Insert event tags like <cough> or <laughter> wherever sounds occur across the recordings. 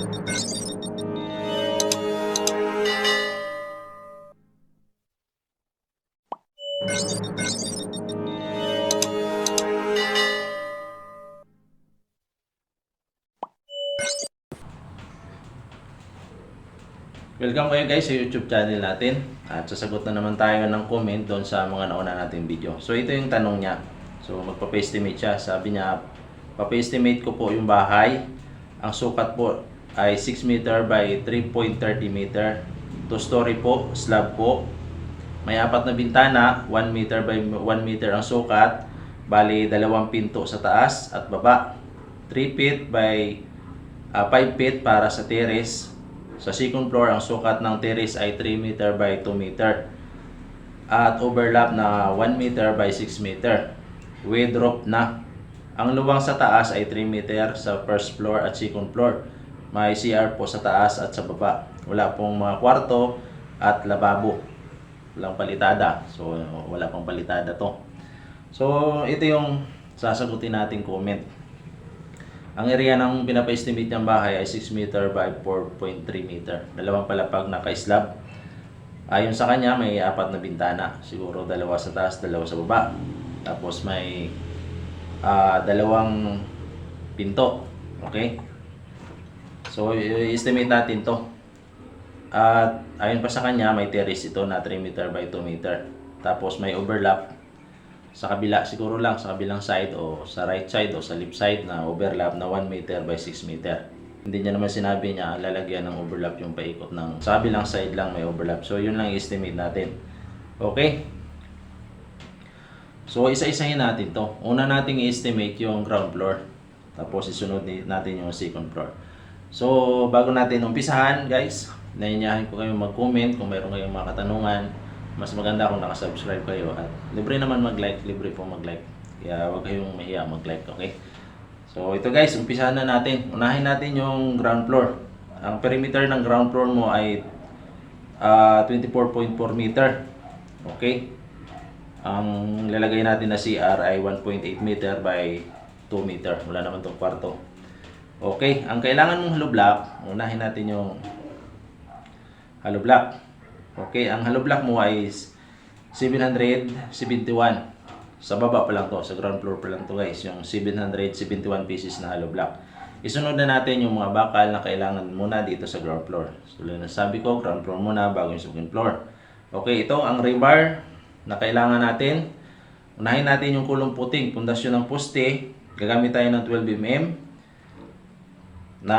Welcome kayo guys sa YouTube channel natin at sasagot na naman tayo ng comment doon sa mga nauna nating video. So ito yung tanong niya. So magpa-estimate siya. Sabi niya, papa-estimate ko po yung bahay. Ang sukat po ay 6 meter by 3.30 meter. Two story po, slab po. May apat na bintana, 1 meter by 1 meter ang sukat. Bali, dalawang pinto sa taas at baba. 3 feet by ah, 5 feet para sa terrace. Sa second floor, ang sukat ng terrace ay 3 meter by 2 meter. At overlap na 1 meter by 6 meter. With roof na. Ang luwang sa taas ay 3 meter sa first floor at second floor. May CR po sa taas at sa baba. Wala pong mga kwarto at lababo. Walang palitada. So, wala pang palitada to. So, ito yung sasagutin nating comment. Ang area ng pinapa-estimate niyang bahay ay 6 meter by 4.3 meter. Dalawang palapag na ka-slab. Ayon sa kanya, may apat na bintana. Siguro dalawa sa taas, dalawa sa baba. Tapos may ah, dalawang pinto. Okay? So, i-estimate natin to. At ayon pa sa kanya, may terrace ito na 3 meter by 2 meter. Tapos may overlap sa kabila siguro lang sa kabilang side o sa right side o sa left side na overlap na 1 meter by 6 meter. Hindi niya naman sinabi niya lalagyan ng overlap yung paikot ng sa kabilang side lang may overlap. So yun lang i-estimate natin. Okay? So isa-isahin natin to. Una nating i-estimate yung ground floor. Tapos isunod natin yung second floor. So bago natin umpisahan guys, nainyahan ko kayo mag-comment kung mayroon kayong mga katanungan mas maganda kung nakasubscribe kayo at libre naman mag-like, libre po mag-like. Kaya huwag kayong mahiya mag-like, okay? So ito guys, umpisahan na natin. Unahin natin yung ground floor. Ang perimeter ng ground floor mo ay ah, 24.4 meter. Okay? Ang lalagay natin na CR ay 1.8 meter by 2 meter. Wala naman tong kwarto. Okay, ang kailangan mong hollow block, unahin natin yung hollow block. Okay, ang hollow block mo ay 771. Sa baba pa lang to, sa ground floor pa lang to guys, yung 771 pieces na hollow block. Isunod na natin yung mga bakal na kailangan muna dito sa ground floor. So, ng sabi ko, ground floor muna bago yung second floor. Okay, ito ang rebar na kailangan natin. Unahin natin yung kulong puting, pundasyon ng poste. Gagamit tayo ng 12 mm na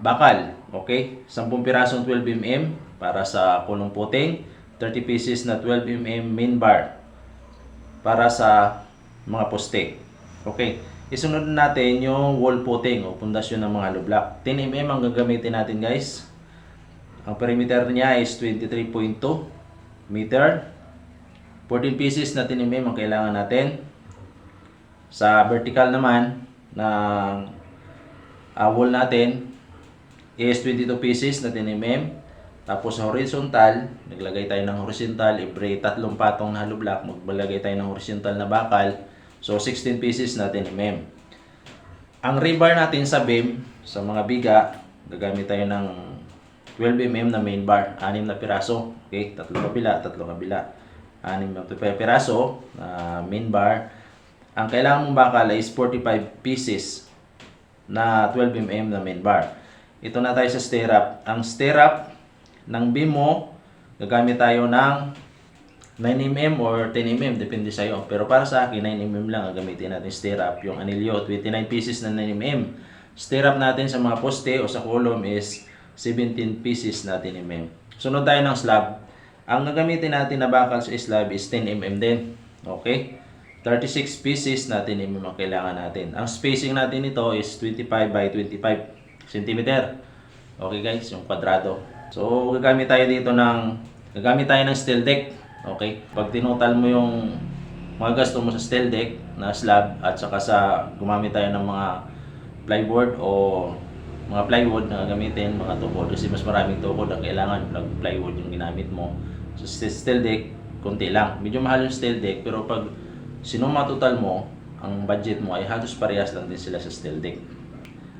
bakal. Okay? 10 pirasong 12 mm para sa kulong puting. 30 pieces na 12 mm main bar para sa mga poste. Okay. Isunod natin yung wall footing o pundasyon ng mga hollow block. 10 mm ang gagamitin natin guys. Ang perimeter niya is 23.2 meter. 14 pieces na 10 mm ang kailangan natin. Sa vertical naman ng uh, wall natin is 22 pieces na 10 mm. Tapos sa horizontal, naglagay tayo ng horizontal, every tatlong patong na hollow block, magbalagay tayo ng horizontal na bakal. So 16 pieces na 10 mm. Ang rebar natin sa beam, sa mga biga, gagamit tayo ng 12 mm na main bar, anim na piraso. Okay, tatlo kabila, tatlo kabila. Anim na piraso na main bar. Ang kailangan mong bakal is 45 pieces na 12 mm na main bar. Ito na tayo sa stirrup. Ang stirrup ng beam mo, gagamit tayo ng 9mm or 10mm, depende sa'yo. Pero para sa akin, 9mm lang ang gamitin natin stirrup. Yung anilyo, 29 pieces na 9mm. Stirrup natin sa mga poste o sa column is 17 pieces na 10mm. Sunod tayo ng slab. Ang gagamitin natin na bakal sa slab is 10mm din. Okay? 36 pieces na 10mm ang kailangan natin. Ang spacing natin ito is 25 by 25 cm. Okay guys, yung kwadrado. So, gagamit tayo dito ng gagamit tayo ng steel deck. Okay? Pag tinutal mo yung mga gasto mo sa steel deck na slab at saka sa gumamit tayo ng mga plyboard o mga plywood na gagamitin, mga tukod kasi mas maraming tukod ang kailangan pag plywood yung ginamit mo. So steel deck, konti lang. Medyo mahal yung steel deck pero pag sinuma total mo, ang budget mo ay halos parehas lang din sila sa steel deck.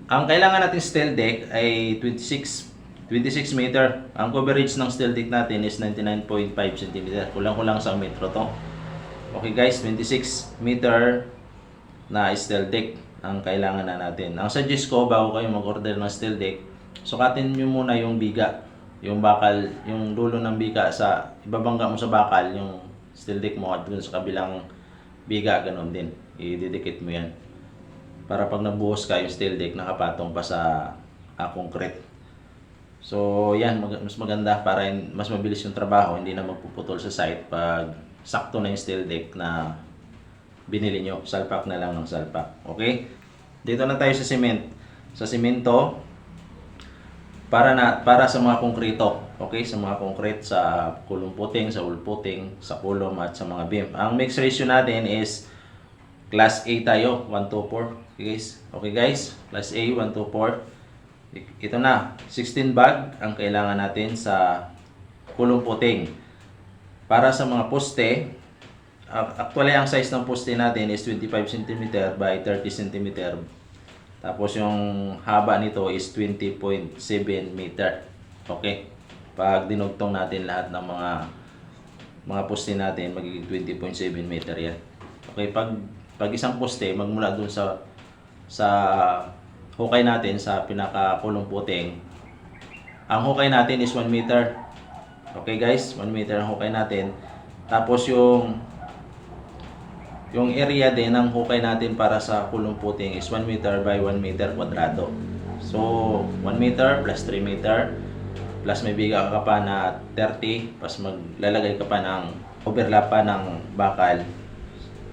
Ang kailangan natin steel deck ay 26 26 meter. Ang coverage ng steel deck natin is 99.5 cm. Kulang-kulang sa metro to. Okay guys, 26 meter na steel deck ang kailangan na natin. Ang suggest ko bago kayo mag-order ng steel deck, sukatin nyo muna yung biga. Yung bakal, yung dulo ng biga sa ibabangga mo sa bakal, yung steel deck mo at dun sa kabilang biga, ganun din. Ididikit mo yan. Para pag nabuhos ka yung steel deck, nakapatong pa sa ah, concrete. So, yan, mag- mas maganda para mas mabilis yung trabaho, hindi na magpuputol sa site pag sakto na yung steel deck na binili nyo. Salpak na lang ng salpak. Okay? Dito na tayo sa cement. Sa simento, para na para sa mga konkreto. Okay? Sa mga concrete, sa kulong puting, sa wool puting, sa kulom at sa mga beam. Ang mix ratio natin is Class A tayo, 1 to 4. Okay guys? Okay guys? Class A, 1 to 4. I- Ito na, 16 bag ang kailangan natin sa kulong puting. Para sa mga poste, ac- actually ang size ng poste natin is 25 cm by 30 cm. Tapos yung haba nito is 20.7 meter. Okay? Pag dinugtong natin lahat ng mga mga poste natin, magiging 20.7 meter yan. Okay, pag pag isang poste magmula dun sa sa hukay natin sa pinakakulong puting, ang hukay natin is 1 meter. Okay guys, 1 meter ang hukay natin. Tapos yung yung area din ng hukay natin para sa kulong puting is 1 meter by 1 meter kwadrado. So, 1 meter plus 3 meter plus may biga ka pa na 30 plus maglalagay ka pa ng overlap pa ng bakal.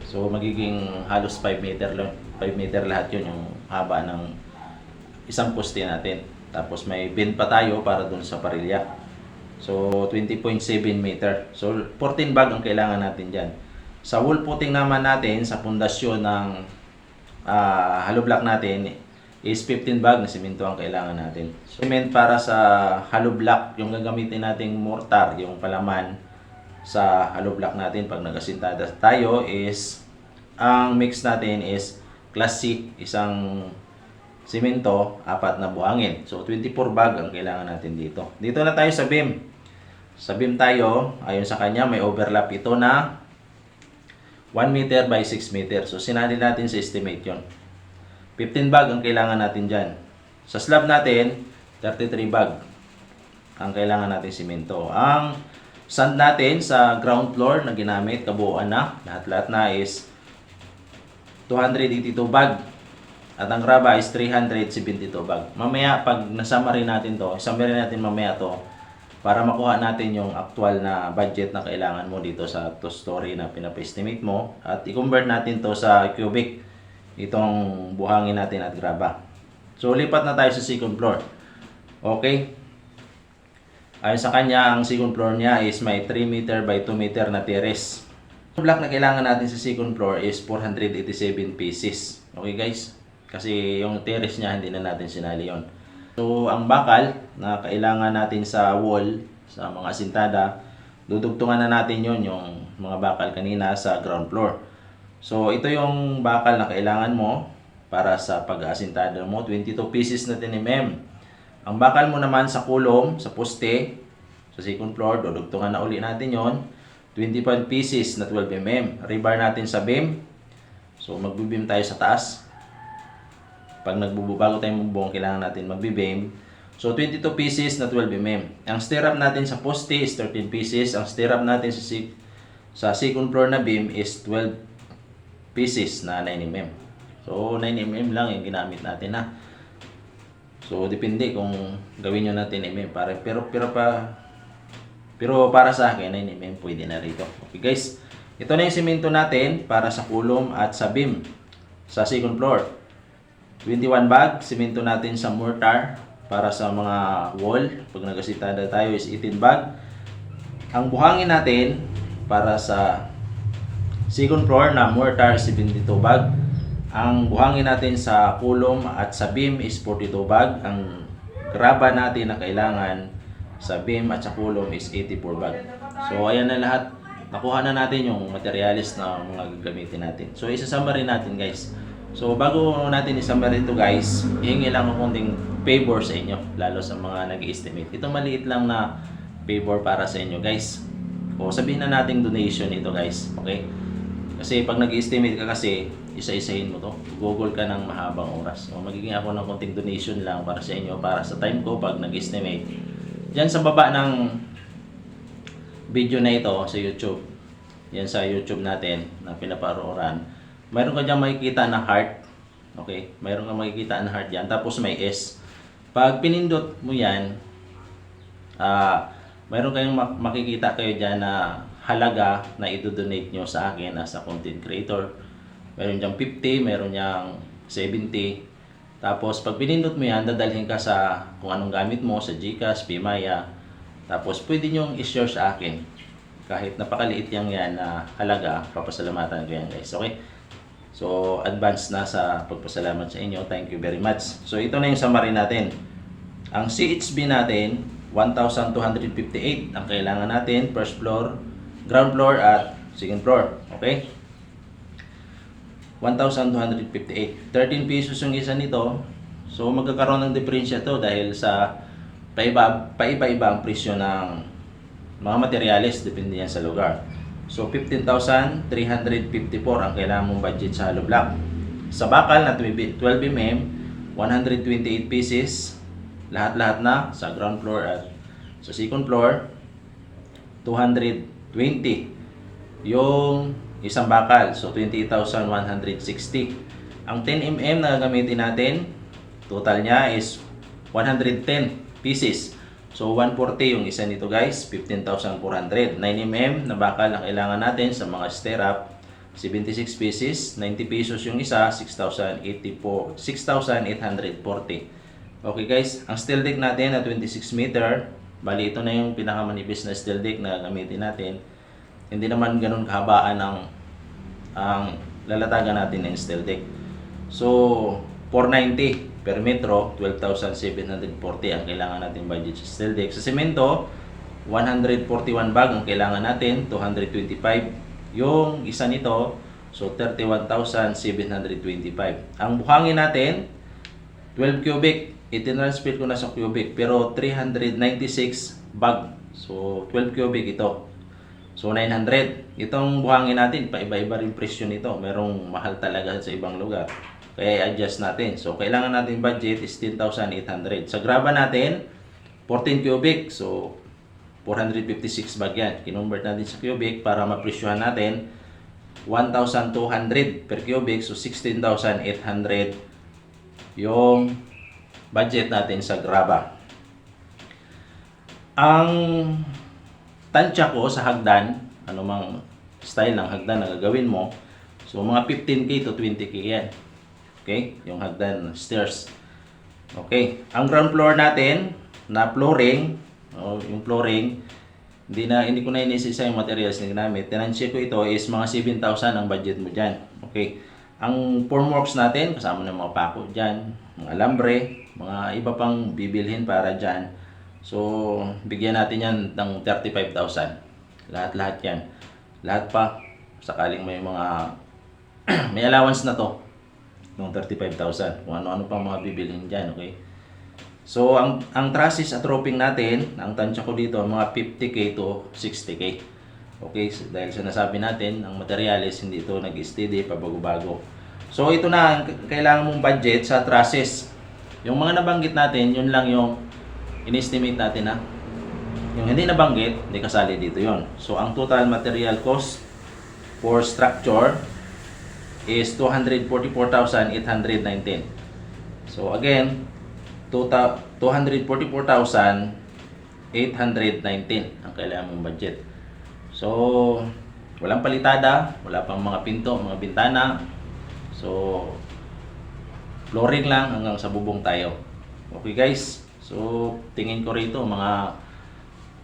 So, magiging halos 5 meter lang. 5 meter lahat yun yung haba ng isang poste natin. Tapos may bin pa tayo para dun sa parilya. So, 20.7 meter. So, 14 bag ang kailangan natin dyan. Sa wall putting naman natin, sa pundasyon ng ah, hollow block natin, is 15 bag na simento ang kailangan natin. Cement para sa hollow block, yung gagamitin nating mortar, yung palaman sa hollow block natin pag nagasintada tayo is ang mix natin is Class C, isang simento, apat na buhangin. So, 24 bag ang kailangan natin dito. Dito na tayo sa beam. Sa beam tayo, ayon sa kanya, may overlap ito na 1 meter by 6 meter. So, sinali natin sa estimate yon 15 bag ang kailangan natin dyan. Sa slab natin, 33 bag ang kailangan natin simento. Ang sand natin sa ground floor na ginamit, kabuuan na, lahat-lahat na is 282 bag. At ang raba is 372 bag. Mamaya, pag nasama rin natin to, rin natin mamaya to, para makuha natin yung actual na budget na kailangan mo dito sa to story na pinapa-estimate mo at i-convert natin to sa cubic itong buhangin natin at graba. So lipat na tayo sa second floor. Okay? Ayon sa kanya, ang second floor niya is may 3 meter by 2 meter na terrace. Yung block na kailangan natin sa second floor is 487 pieces. Okay guys? Kasi yung terrace niya hindi na natin sinali yon. So, ang bakal na kailangan natin sa wall, sa mga sintada, dudugtungan na natin yon yung mga bakal kanina sa ground floor. So, ito yung bakal na kailangan mo para sa pag-aasintada mo. 22 pieces na tinimem. Ang bakal mo naman sa kulom, sa poste, sa second floor, dudugtungan na uli natin yon 21 pieces na 12 mm. Rebar natin sa beam. So, magbibeam tayo sa taas. Pag nagbubu bago tayo magbubuong, kailangan natin magbibeam. So, 22 pieces na 12 mm. Ang stirrup natin sa poste is 13 pieces. Ang stirrup natin sa, sa second floor na beam is 12 pieces na 9 mm. So, 9 mm lang yung ginamit natin na. So, depende kung gawin nyo natin mm. Para, pero, pero pa, pero para sa akin, 9 mm pwede na rito. Okay guys, ito na yung simento natin para sa kulom at sa beam sa second floor. 21 bag, simento natin sa mortar para sa mga wall. Pag nagasitada tayo is 18 bag. Ang buhangin natin para sa second floor na mortar 72 bag. Ang buhangin natin sa kulom at sa beam is 42 bag. Ang graba natin na kailangan sa beam at sa kulom is 84 bag. So ayan na lahat. Nakuha na natin yung materialis na mga gagamitin natin. So isasama rin natin guys So bago natin isummary ito guys, hihingi lang ako konting favor sa inyo, lalo sa mga nag estimate Ito maliit lang na favor para sa inyo guys. O sabihin na nating donation ito guys, okay? Kasi pag nag estimate ka kasi, isa-isahin mo to. Google ka ng mahabang oras. O magiging ako ng konting donation lang para sa inyo, para sa time ko pag nag estimate Diyan sa baba ng video na ito sa YouTube, yan sa YouTube natin na pinaparooran, mayroon ka dyan makikita na heart. Okay? Mayroon ka makikita na heart dyan. Tapos may S. Pag pinindot mo yan, ah mayroon kayong mak- makikita kayo dyan na halaga na idodonate nyo sa akin as a content creator. Meron dyan 50, meron dyan 70. Tapos pag pinindot mo yan, dadalhin ka sa kung anong gamit mo, sa Gcash, Pimaya. Tapos pwede nyo i-share sa akin. Kahit napakaliit yang yan na halaga, papasalamatan ko yan guys. Okay? So, advance na sa pagpasalamat sa inyo. Thank you very much. So, ito na yung summary natin. Ang CHB natin, 1,258 ang kailangan natin. First floor, ground floor at second floor. Okay? 1,258. 13 pesos yung isa nito. So, magkakaroon ng diferensya to dahil sa paiba, paiba-iba ang presyo ng mga materyales depende yan sa lugar. So, 15,354 ang kailangan mong budget sa hollow block. Sa bakal na 12 mm, 128 pieces. Lahat-lahat na sa ground floor at sa second floor, 220 yung isang bakal. So, 28,160. Ang 10 mm na gagamitin natin, total niya is 110 pieces. So, 140 yung isa nito guys, 15,400. 9 mm na bakal ang kailangan natin sa mga stirrup, 76 pieces. 90 pesos yung isa, 6,084 6,840. Okay guys, ang steel deck natin na 26 meter, bali ito na yung pinakamanipis na steel deck na gamitin natin. Hindi naman ganun kahabaan ang ang lalatagan natin ng steel deck. So, 490 per metro, 12,740 ang kailangan natin budget sa steel deck. Sa semento, 141 bag ang kailangan natin, 225 yung isa nito, so 31,725. Ang buhangin natin, 12 cubic, itinransfer ko na sa cubic, pero 396 bag. So, 12 cubic ito. So, 900. Itong buhangin natin, paiba-iba rin presyo nito. Merong mahal talaga sa ibang lugar. Kaya i-adjust natin. So, kailangan natin budget is 10,800. Sa graba natin, 14 cubic. So, 456 bag yan. Kinonvert natin sa cubic para mapresyohan natin 1,200 per cubic. So, 16,800 yung budget natin sa graba. Ang tansya ko sa hagdan, anumang style ng hagdan na gagawin mo, so mga 15k to 20k yan. Okay? Yung hagdan stairs. Okay. Ang ground floor natin, na flooring, oh, yung flooring, hindi na hindi ko na inisisa yung materials na ginamit. Tinansya ko ito is mga 7,000 ang budget mo dyan. Okay. Ang formworks natin, kasama ng mga pako dyan, mga alambre, mga iba pang bibilhin para dyan. So, bigyan natin yan ng 35,000. Lahat-lahat yan. Lahat pa, sakaling may mga, <clears throat> may allowance na to. Ng 35,000. Kung ano-ano pang mga bibilhin dyan, okay? So, ang, ang trusses at roping natin, ang tansya ko dito, mga 50k to 60k. Okay, so dahil sa nasabi natin, ang materials hindi ito nag-steady, pabago-bago. So, ito na ang kailangan mong budget sa trusses. Yung mga nabanggit natin, yun lang yung in-estimate natin ha. Yung hindi nabanggit, hindi kasali dito yon. So, ang total material cost for structure is 244,819. So, again, total 244,819 ang kailangan mong budget. So, walang palitada, wala pang mga pinto, mga bintana. So, flooring lang hanggang sa bubong tayo. Okay guys, so tingin ko rito mga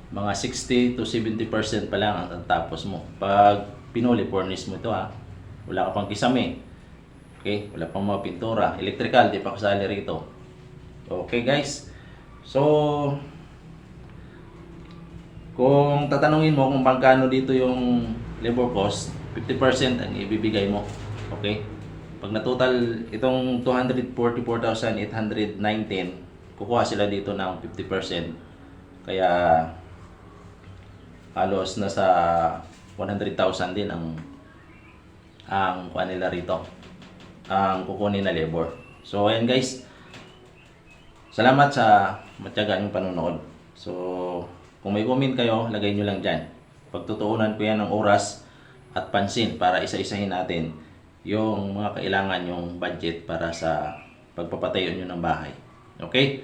mga 60 to 70% pa lang ang tapos mo. Pag pinuli, furnace mo ito ha. Wala ka pang kisame. Okay, wala pang mga pintura. Electrical, di pa kasali rito. Okay guys. So, kung tatanungin mo kung magkano dito yung labor cost, 50% ang ibibigay mo. Okay? Pag na total itong 244,819, kukuha sila dito ng 50%. Kaya halos nasa 100,000 din ang ang kuha nila rito. Ang kukunin na labor. So ayan guys. Salamat sa matyaga yung panonood. So kung may comment kayo, lagay nyo lang dyan. Pagtutuunan ko yan ng oras at pansin para isa-isahin natin yung mga kailangan yung budget para sa pagpapatayo nyo ng bahay. Okay?